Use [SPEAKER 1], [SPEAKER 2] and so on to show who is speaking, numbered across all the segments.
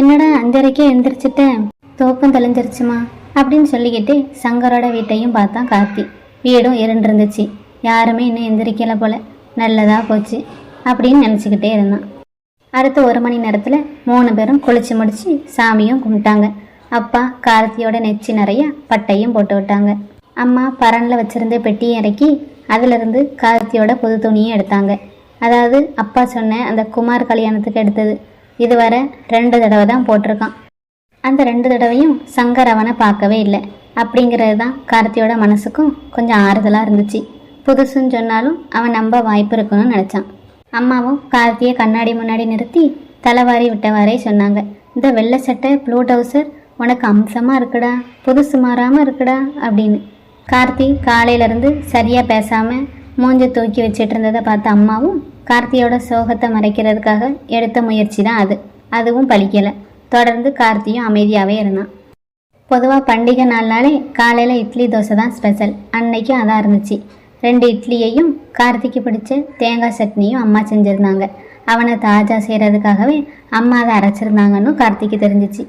[SPEAKER 1] என்னடா அஞ்சரைக்கே எழுந்திரிச்சிட்டேன் தோக்கம் தெளிஞ்சிருச்சுமா? அப்படின்னு சொல்லிக்கிட்டு சங்கரோட வீட்டையும் பார்த்தான் கார்த்தி. வீடும் இருண்டிருந்துச்சு. யாருமே இன்னும் எந்திரிக்கல போல. நல்லதாக போச்சு அப்படின்னு நினச்சிக்கிட்டே இருந்தான். அடுத்த ஒரு மணி நேரத்தில் மூணு பேரும் குளிச்சு முடிச்சு சாமியும் கும்பிட்டாங்க. அப்பா கார்த்தியோட நெச்சி நிறைய பட்டையும் போட்டு விட்டாங்க. அம்மா பரனில் வச்சிருந்த பெட்டியை இறக்கி அதிலிருந்து கார்த்தியோட புது துணியும் எடுத்தாங்க. அதாவது அப்பா சொன்ன அந்த குமார் கல்யாணத்துக்கு எடுத்தது. இதுவரை ரெண்டு தடவை தான் போட்டிருக்கான். அந்த ரெண்டு தடவையும் சங்கர் அவனை பார்க்கவே இல்லை. அப்படிங்கிறது தான் கார்த்தியோட மனசுக்கும் கொஞ்சம் ஆறுதலாக இருந்துச்சு. புதுசுன்னு சொன்னாலும் அவன் நம்ப வாய்ப்பு இருக்கணும்னு நினச்சான். அம்மாவும் கார்த்தியை கண்ணாடி முன்னாடி நிறுத்தி தலைவாரி விட்டவாறே சொன்னாங்க. இந்த வெள்ளை சட்டை ப்ளூ டவுசர் உனக்கு அம்சமாக இருக்குடா புதுசு மாறாமல் இருக்குடா அப்படின்னு. கார்த்தி காலையிலேருந்து சரியாக பேசாமல் மூஞ்ச தூக்கி வச்சிட்டு இருந்ததை பார்த்த அம்மாவும் கார்த்தியோட சோகத்தை மறைக்கிறதுக்காக எடுத்த முயற்சி தான் அது. அதுவும் பழிக்கலை தொடர்ந்து கார்த்தியும் அமைதியாகவே இருந்தான். பொதுவாக பண்டிகை நாள்னாலே காலையில் இட்லி தோசை தான் ஸ்பெஷல் அன்னைக்கும் அதான் இருந்துச்சு. ரெண்டு இட்லியையும் கார்த்திக்கு பிடிச்ச தேங்காய் சட்னியும் அம்மா செஞ்சுருந்தாங்க. அவனை தாஜா செய்கிறதுக்காகவே அம்மா அதை அரைச்சிருந்தாங்கன்னு கார்த்திக்கு தெரிஞ்சிச்சு.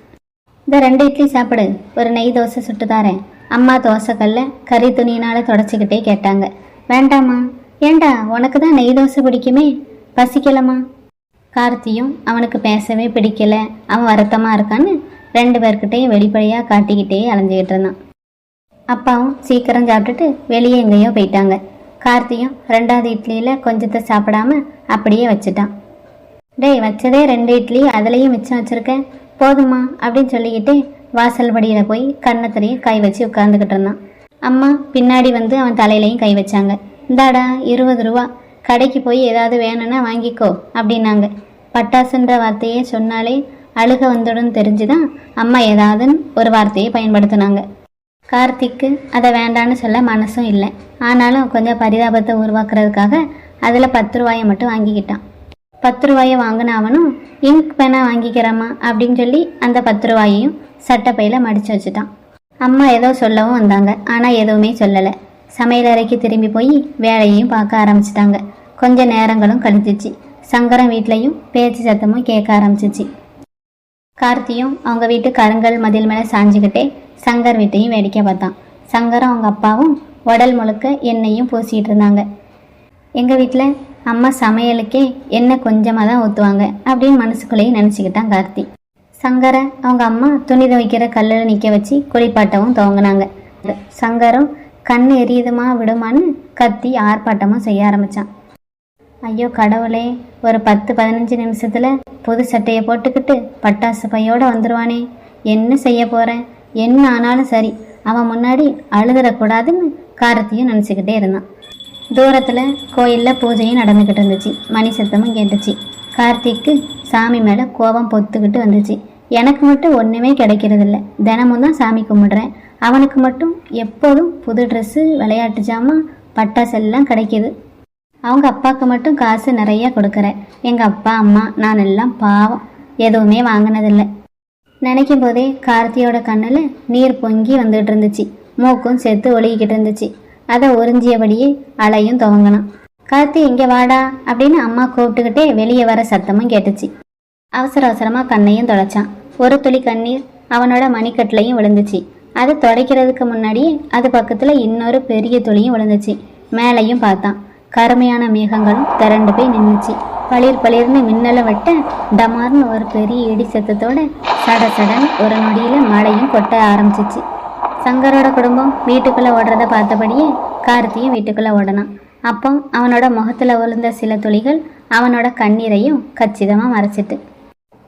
[SPEAKER 1] இந்த ரெண்டு இட்லி சாப்பிடு. ஒரு நெய் தோசை சுட்டு தாரேன். அம்மா தோசைக்கல்ல கறி துணியினால் தொடச்சிக்கிட்டே கேட்டாங்க. வேண்டாம்மா. ஏண்டா உனக்கு தான் நெய் தோசை பிடிக்குமே? பசிக்கலம்மா. கார்த்தியும் அவனுக்கு பேசவே பிடிக்கல. அவன் வருத்தமாக இருக்கான்னு ரெண்டு பேர்கிட்டையும் வெளிப்படையாக காட்டிக்கிட்டே அலைஞ்சிக்கிட்டு இருந்தான். அப்பாவும் சீக்கிரம் சாப்பிட்டுட்டு வெளியே எங்கேயோ போயிட்டாங்க. கார்த்தியும் ரெண்டாவது இட்லியில் கொஞ்சத்தை சாப்பிடாம அப்படியே வச்சுட்டான். டேய் வச்சதே ரெண்டு இட்லி அதுலேயும் மிச்சம் வச்சுருக்கேன் போதுமா அப்படின்னு சொல்லிக்கிட்டு வாசல் படியில் போய் கன்னத்துலேயும் கை வச்சு உட்காந்துக்கிட்டு இருந்தான். அம்மா பின்னாடி வந்து அவன் தலையிலையும் கை வச்சாங்க. இந்தாடா இருபது ரூபா. கடைக்கு போய் ஏதாவது வேணும்னா வாங்கிக்கோ அப்படின்னாங்க. பட்டாசுன்ற வார்த்தையை சொன்னாலே அழுக வந்துடும் தெரிஞ்சுதான் அம்மா ஏதாவதுன்னு ஒரு வார்த்தையை பயன்படுத்தினாங்க. கார்த்திக்கு அதை வேண்டான்னு சொல்ல மனசும் இல்லை. ஆனாலும் கொஞ்சம் பரிதாபத்தை உருவாக்குறதுக்காக அதில் பத்து ரூபாயை மட்டும் வாங்கிக்கிட்டான். பத்து ரூபாயை வாங்கினாவனும் இங்க் பேனா வாங்கிக்கிறம்மா அப்படின்னு சொல்லி அந்த பத்து ரூபாயையும் சட்டப்பையில் மடித்து வச்சுட்டான். அம்மா ஏதோ சொல்லவும் வந்தாங்க. ஆனால் எதுவுமே சொல்லலை. சமையலறைக்கு திரும்பி போய் வேலையையும் பார்க்க ஆரம்பிச்சிட்டாங்க. கொஞ்ச நேரங்களும் கழிச்சிச்சு சங்கரம் வீட்லேயும் பேச்சு சத்தமும் கேட்க ஆரம்பிச்சிச்சு. கார்த்தியும் அவங்க வீட்டு கருங்கல் மதில் மேலே சாஞ்சிக்கிட்டே சங்கர் வீட்டையும் வேடிக்கை பார்த்தான். சங்கரும் அவங்க அப்பாவும் உடல் முழுக்க எண்ணெயும் பூசிக்கிட்டு இருந்தாங்க. எங்கள் வீட்டில் அம்மா சமையலுக்கே எண்ணெய் கொஞ்சமாக தான் ஊற்றுவாங்க அப்படின்னு மனசுக்குள்ளேயே நினச்சிக்கிட்டான் கார்த்தி. சங்கரை அவங்க அம்மா துணி துவைக்கிற கல்லில் நிற்க வச்சு குளிப்பாட்டவும் துவங்கினாங்க. சங்கரும் கண் எரியுதுமா விடுமான்னு கத்தி ஆர்ப்பாட்டமும் செய்ய ஆரம்பித்தான் ஐயோ கடவுளே ஒரு பத்து பதினஞ்சு நிமிஷத்தில் புது சட்டையை போட்டுக்கிட்டு பட்டாசு பையோடு வந்துடுவானே என்ன செய்ய போகிறேன் என்ன ஆனாலும் சரி அவன் முன்னாடி அழுதுறக்கூடாதுன்னு காரத்தையும் நினச்சிக்கிட்டே இருந்தான். தூரத்தில் கோயிலில் பூஜையும் நடந்துக்கிட்டு இருந்துச்சு. மணி சத்தமும் கேட்டுச்சு. கார்த்திக்கு சாமி மேலே கோபம் பொத்துக்கிட்டு வந்துச்சு. எனக்கு மட்டும் ஒன்றுமே கிடைக்கிறதில்ல. தினமும் தான் சாமி கும்பிடுறேன். அவனுக்கு மட்டும் எப்போதும் புது ட்ரெஸ்ஸு விளையாட்டு ஜாமான் பட்டாசு எல்லாம் கிடைக்கிது. அவங்க அப்பாவுக்கு மட்டும் காசு நிறைய கொடுக்குறேன் எங்கள் அப்பா அம்மா நான் எல்லாம் பாவம். எதுவுமே வாங்கினதில்லை. நினைக்கும் போதே கார்த்தியோட கண்ணில் நீர் பொங்கி வந்துட்டு இருந்துச்சு. மூக்கும் சேர்த்து ஒழுகிக்கிட்டு இருந்துச்சு. அதை உறிஞ்சியபடியே அலையும் துவங்கினான் கார்த்தி இங்கே வாடா அப்படின்னு அம்மா கூப்பிட்டுக்கிட்டே வெளியே வர சத்தமும் கேட்டுச்சு. அவசர அவசரமாக கண்ணையும் தொலைச்சான் ஒரு துளி கண்ணீர் அவனோட மணிக்கட்டிலையும் விழுந்துச்சு. அது துடைக்கிறதுக்கு முன்னாடியே அது பக்கத்தில் இன்னொரு பெரிய துளியும் விழுந்துச்சு. மேலையும் பார்த்தான். கருமையான மேகங்களும் திரண்டு போய் நின்றுச்சு பளிர் பளிர்னு மின்னலை வெட்ட டமார்னு ஒரு பெரிய இடி சத்தத்தோட சட சடன் ஒரு நொடியில் மழையும் கொட்ட ஆரம்பிச்சிச்சு. சங்கரோட குடும்பம் வீட்டுக்குள்ளே ஓடுறத பார்த்தபடியே கார்த்தியும் வீட்டுக்குள்ளே ஓடனான். அப்போ அவனோட முகத்தில் விழுந்த சில துளிகள் அவனோட கண்ணீரையும் கச்சிதமாக மறைச்சிட்டு.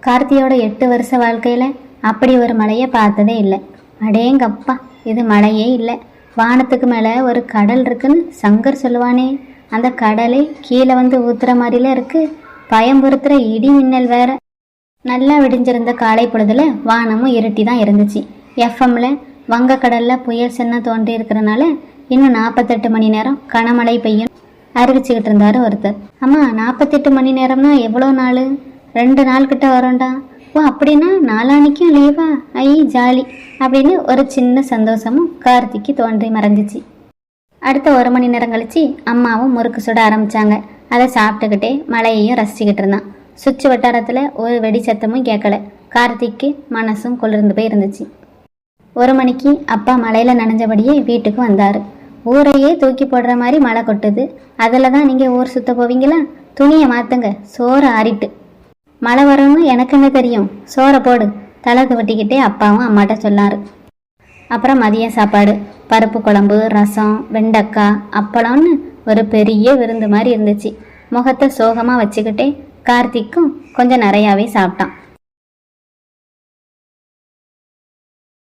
[SPEAKER 1] கார்த்தியோட எட்டு வருஷ வாழ்க்கையில் அப்படி ஒரு மழையை பார்த்ததே இல்லை. அடேங்கப்பா இது மழையே இல்லை. வானத்துக்கு மேலே ஒரு கடல் இருக்குன்னு சங்கர் சொல்லுவானே. அந்த கடலே கீழே வந்து ஊத்துற மாதிரில இருக்கு. பயம்புறுத்துற இடி மின்னல் வேற. நல்லா விடிஞ்சிருந்த காலை பொழுதுல வானமும் இருட்டி தான் இருந்துச்சு. எஃப்எம்ல வங்கக்கடல்ல புயல் சின்ன தோன்றி இருக்கிறனால இன்னும் நாற்பத்தெட்டு மணி நேரம் கனமழை பெய்யும் அறிவிச்சுக்கிட்டு இருந்தாரு ஒருத்தர். அம்மா நாற்பத்தெட்டு மணி நேரம்னா எவ்வளோ நாள்? ரெண்டு நாள் கிட்ட வரும்டா. ஓ அப்படின்னா நாளானிக்கும் லீவா ஐ ஜாலி. அப்படின்னு ஒரு சின்ன சந்தோஷமும் கார்த்திக்கு தோன்றி மறைஞ்சிச்சு. அடுத்த ஒரு மணி நேரம் கழிச்சு அம்மாவும் முறுக்கு சுட ஆரம்பிச்சாங்க. அதை சாப்பிட்டுக்கிட்டே மழையையும் ரசிச்சுக்கிட்டு இருந்தான். சுச்சு வட்டாரத்தில் ஒரு வெடி சத்தமும் கேட்கல. கார்த்திக்கு மனசும் குளிர்ந்து போய் இருந்துச்சு. ஒரு மணிக்கு அப்பா மழையில் நனைஞ்சபடியே வீட்டுக்கு வந்தார். ஊரையே தூக்கி போடுற மாதிரி மழை கொட்டுது. அதில் தான் நீங்கள் ஊர் சுத்த போவீங்களா? துணியை மாற்றுங்க சோறு ஆறிட்டு. மழை வரும்னு எனக்கு என்ன தெரியும்? சோறை போடு. தலை துவட்டிக்கிட்டே அப்பாவும் அம்மாட்ட சொன்னார். அப்புறம் மதிய சாப்பாடு. பருப்பு குழம்பு ரசம் வெண்டக்காய் அப்பளம்னு ஒரு பெரிய விருந்து மாதிரி இருந்துச்சு. முகத்தை சோகமாக வச்சுக்கிட்டே கார்த்திக்கும் கொஞ்சம் நிறையாவே சாப்பிட்டான்.